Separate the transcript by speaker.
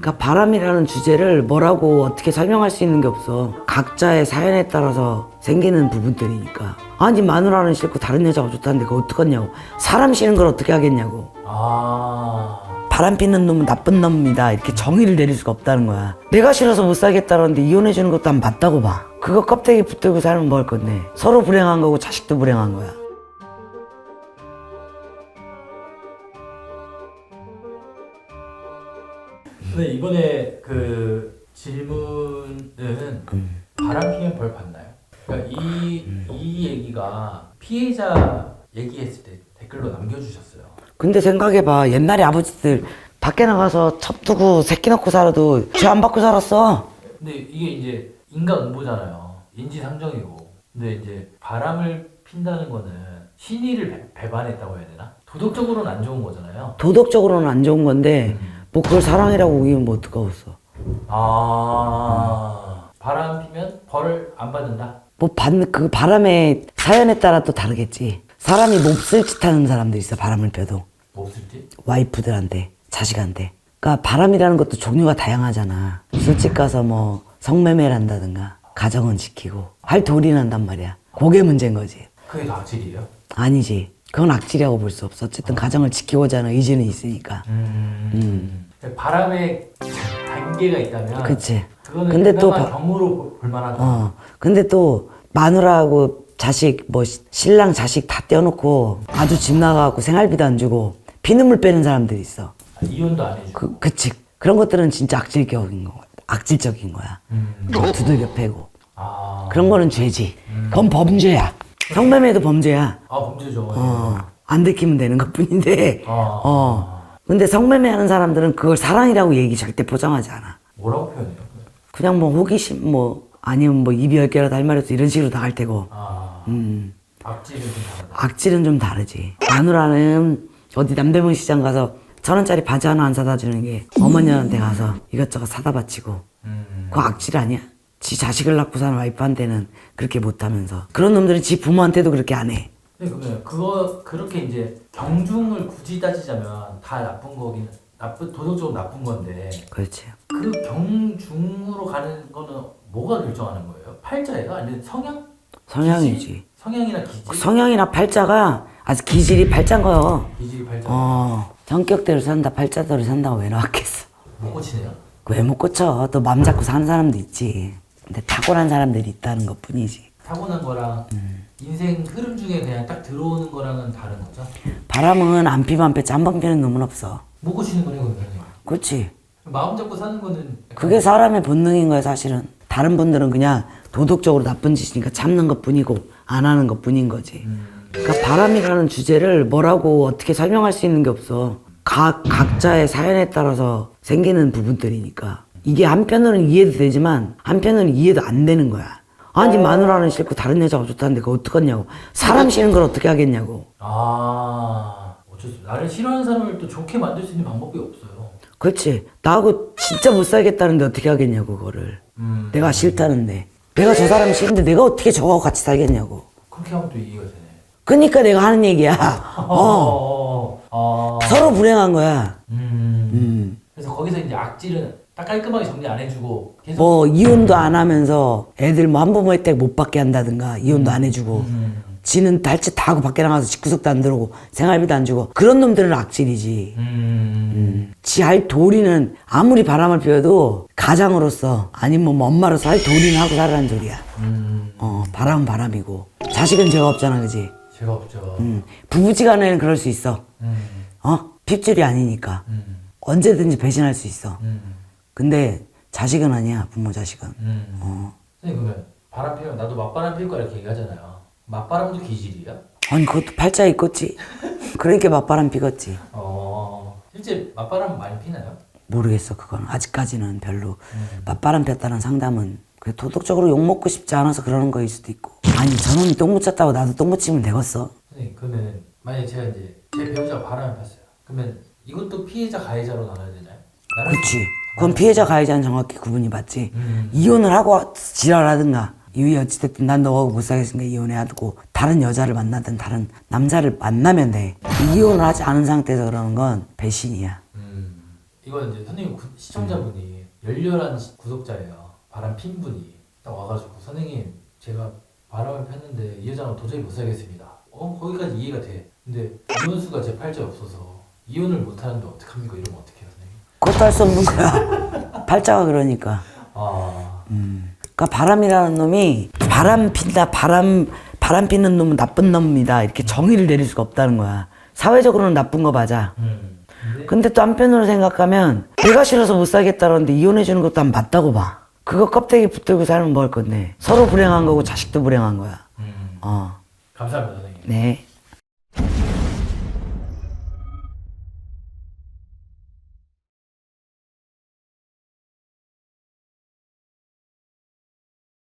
Speaker 1: 그러니까 바람이라는 주제를 뭐라고 어떻게 설명할 수 있는 게 없어. 각자의 사연에 따라서 생기는 부분들이니까. 아니 마누라는 싫고 다른 여자가 좋다는데 그거 어떡하냐고. 사람 싫은 걸 어떻게 하겠냐고.
Speaker 2: 아.
Speaker 1: 바람 피는 놈은 나쁜 놈입니다. 이렇게 정의를 내릴 수가 없다는 거야. 내가 싫어서 못 살겠다는데 이혼해 주는 것도 안 맞다고 봐. 그거 껍데기 붙들고 살면 뭐할 건데. 서로 불행한 거고 자식도 불행한 거야.
Speaker 2: 근데 이번에 그 질문은 바람 피면 벌 받나요? 그러니까 이, 이 얘기가 피해자 얘기했을 때 댓글로 남겨주셨어요.
Speaker 1: 근데 생각해봐. 옛날에 아버지들 밖에 나가서 첩 두고 새끼 낳고 살아도 죄 안 받고 살았어.
Speaker 2: 근데 이게 이제 인간 응보잖아요. 인지상정이고. 근데 이제 바람을 핀다는 거는 신의를 배- 배반했다고 해야 되나? 도덕적으로는 안 좋은 거잖아요.
Speaker 1: 도덕적으로는 안 좋은 건데 뭐 그걸 사랑이라고 우기면 뭐 어떡하겠어.
Speaker 2: 아 바람 피면 벌 안 받는다.
Speaker 1: 뭐 받는 그 바람의 사연에 따라 또 다르겠지. 사람이 몹쓸 짓 하는 사람들 있어. 바람을 펴도
Speaker 2: 몹쓸지?
Speaker 1: 와이프들한테 자식한테. 그러니까 바람이라는 것도 종류가 다양하잖아. 술집 가서 뭐 성매매를 한다든가 가정은 지키고 할 도리 난단 말이야. 그게 문제인 거지.
Speaker 2: 그게 다 악질이에요?
Speaker 1: 아니지. 그건 악질이라고 볼 수 없어. 어쨌든 가정을 지키고자 하는 의지는 있으니까.
Speaker 2: 음. 바람의 단계가 있다면
Speaker 1: 그치.
Speaker 2: 그거는
Speaker 1: 근데 또 바-
Speaker 2: 경우로 볼- 볼만하다.
Speaker 1: 어. 근데 또 마누라하고 자식 뭐 시- 신랑 자식 다 떼어놓고 아주 집 나가고 생활비도 안 주고 피눈물 빼는 사람들이 있어.
Speaker 2: 아, 이혼도 안 해주고.
Speaker 1: 그 그치. 그런 것들은 진짜 악질적인 거. 악질적인 거야.
Speaker 2: 음.
Speaker 1: 뭐 두들겨 패고.
Speaker 2: 아,
Speaker 1: 그런 거는 죄지. 그건 범죄야. 성매매도 범죄야.
Speaker 2: 아 범죄죠.
Speaker 1: 어. 안 들키면 되는 것 뿐인데.
Speaker 2: 아.
Speaker 1: 어. 근데 성매매 하는 사람들은 그걸 사랑이라고 얘기 절대 포장하지 않아.
Speaker 2: 뭐라고 표현해요?
Speaker 1: 그냥 뭐 호기심 뭐 아니면 뭐 입이 열 개라 닮아서 이런 식으로 나갈 테고.
Speaker 2: 아,
Speaker 1: 음.
Speaker 2: 악질은 좀 다르다.
Speaker 1: 악질은 좀 다르지. 마누라는 어디 남대문 시장 가서 천 원짜리 바지 하나 안 사다 주는 게 어머니한테 가서 이것저것 사다 바치고
Speaker 2: 음.
Speaker 1: 그거 악질 아니야? 지 자식을 낳고 사는 와이프한테는 그렇게 못하면서 그런 놈들은 지 부모한테도 그렇게 안 해.
Speaker 2: 근데 그러면 그거 그렇게 이제 경중을 굳이 따지자면 다 나쁜 거긴 나쁜 도덕적으로 나쁜 건데
Speaker 1: 그렇지.
Speaker 2: 그 경중으로 가는 거는 뭐가 결정하는 거예요? 팔자예요? 아니면 성향?
Speaker 1: 성향이지.
Speaker 2: 기질? 성향이나 기질?
Speaker 1: 성향이나 팔자가 아주 기질이 팔자인 거요.
Speaker 2: 기질이 팔자.
Speaker 1: 어. 성격대로 산다, 팔자대로 산다고 왜 나왔겠어?
Speaker 2: 못 고치네요.
Speaker 1: 왜 못 고쳐? 또 맘 잡고 사는 사람도 있지. 근데 타고난 사람들이 있다는 것 뿐이지.
Speaker 2: 타고난 거랑
Speaker 1: 음.
Speaker 2: 인생 흐름 중에 그냥 딱 들어오는 거랑은 다른 거죠?
Speaker 1: 바람은 안 피면 안 뺐지 한번 피는 놈은 없어.
Speaker 2: 못 고치는 거네요, 그러면.
Speaker 1: 그렇지.
Speaker 2: 마음 잡고 사는 거는
Speaker 1: 그게 사람의 본능인 거야 사실은. 다른 분들은 그냥 도덕적으로 나쁜 짓이니까 참는 것 뿐이고 안 하는 것 뿐인 거지. 그러니까 바람이라는 주제를 뭐라고 어떻게 설명할 수 있는 게 없어. 각 각자의 사연에 따라서 생기는 부분들이니까 이게 한편으로는 이해도 되지만 한편으로는 이해도 안 되는 거야. 아니 마누라는 싫고 다른 여자가 좋다는데 그거 어떡하냐고. 사람 싫은 걸 어떻게 하겠냐고.
Speaker 2: 아 어쩔 수. 나를 싫어하는 사람을 또 좋게 만들 수 있는 방법이 없어요.
Speaker 1: 그렇지. 나하고 진짜 못 살겠다는데 어떻게 하겠냐고 그거를.
Speaker 2: 음
Speaker 1: 내가 싫다는데. 내가 저 사람 싫은데 내가 어떻게 저하고 같이 살겠냐고.
Speaker 2: 그렇게 하면 또 이해가 되네.
Speaker 1: 그니까 내가 하는 얘기야. 어.
Speaker 2: 어. 어.
Speaker 1: 서로 불행한 거야.
Speaker 2: 음.
Speaker 1: 음.
Speaker 2: 그래서 거기서 이제 악질은 딱 깔끔하게 정리 안 해주고 계속
Speaker 1: 뭐 이혼도 안 하면서 애들 뭐 한부모 혜택 못 받게 한다든가 이혼도 안 해주고
Speaker 2: 음.
Speaker 1: 지는 달짓 다 하고 밖에 나가서 집구석도 안 들어오고 생활비도 안 주고 그런 놈들은 악질이지.
Speaker 2: 음.
Speaker 1: 지 할 도리는 아무리 바람을 피워도 가장으로서 아니면 뭐 엄마로서 할 도리는 하고 살라는 소리야.
Speaker 2: 음.
Speaker 1: 어 바람은 바람이고 자식은 죄가 없잖아 그지?
Speaker 2: 제가 없죠.
Speaker 1: 음, 부부지간에는 그럴 수 있어.
Speaker 2: 음.
Speaker 1: 어 핍질이 아니니까
Speaker 2: 음.
Speaker 1: 언제든지 배신할 수 있어.
Speaker 2: 음.
Speaker 1: 근데 자식은 아니야 부모 자식은.
Speaker 2: 음.
Speaker 1: 어.
Speaker 2: 선생님 그러면 바람 피면 나도 맞바람 필 거야 이렇게 얘기하잖아요. 맞바람도 기질이야?
Speaker 1: 아니 그것도 팔자 있겠지. 그러니까 맞바람 피겠지.
Speaker 2: 어. 실제 맞바람 많이 피나요?
Speaker 1: 모르겠어 그건 아직까지는 별로
Speaker 2: 음.
Speaker 1: 맞바람 폈다는 상담은 그 도덕적으로 욕 먹고 싶지 않아서 그러는 거일 수도 있고 아니 저놈이 똥 묻혔다고 나도 똥 묻히면 되겠어
Speaker 2: 선생님 그러면 만약에 제가 이제 제 배우자가 바람을 폈어요. 그러면 이것도 피해자 가해자로 나눠야 되나요? 나는
Speaker 1: 그렇지 그건 피해자 가해자는 정확히 구분이 맞지
Speaker 2: 음.
Speaker 1: 이혼을 하고 지랄하든가 이후에 어찌됐든 난 너하고 못 살겠으니까 이혼해야되고 다른 여자를 만나든 다른 남자를 만나면 돼 이혼을 하지 않은 상태에서 그러는 건 배신이야
Speaker 2: 음. 이건 이제 선생님 구- 시청자분이 열렬한 시- 구독자예요. 바람 핀 분이 딱 와가지고 선생님 제가 바람을 폈는데 이 여자랑 도저히 못 살겠습니다. 어 거기까지 이해가 돼. 근데 이혼수가 제 팔자에 없어서 이혼을 못 하는데 어떡합니까? 이러면 어떡해요?
Speaker 1: 그것도 할 수 없는 거야. 팔자가 그러니까.
Speaker 2: 아,
Speaker 1: 그러니까 바람이라는 놈이 바람 핀다 바람 바람 피는 놈은 나쁜 놈입니다 이렇게 정의를 내릴 수가 없다는 거야 사회적으로는 나쁜 거 맞아
Speaker 2: 음. 근데
Speaker 1: 근데 또 한편으로 생각하면 내가 싫어서 못 살겠다는데 이혼해 주는 것도 난 맞다고 봐 그거 껍데기 붙들고 살면 뭐 할 건데 서로 불행한 거고 자식도 불행한 거야
Speaker 2: 음.
Speaker 1: 어
Speaker 2: 감사합니다, 선생님.
Speaker 1: 네.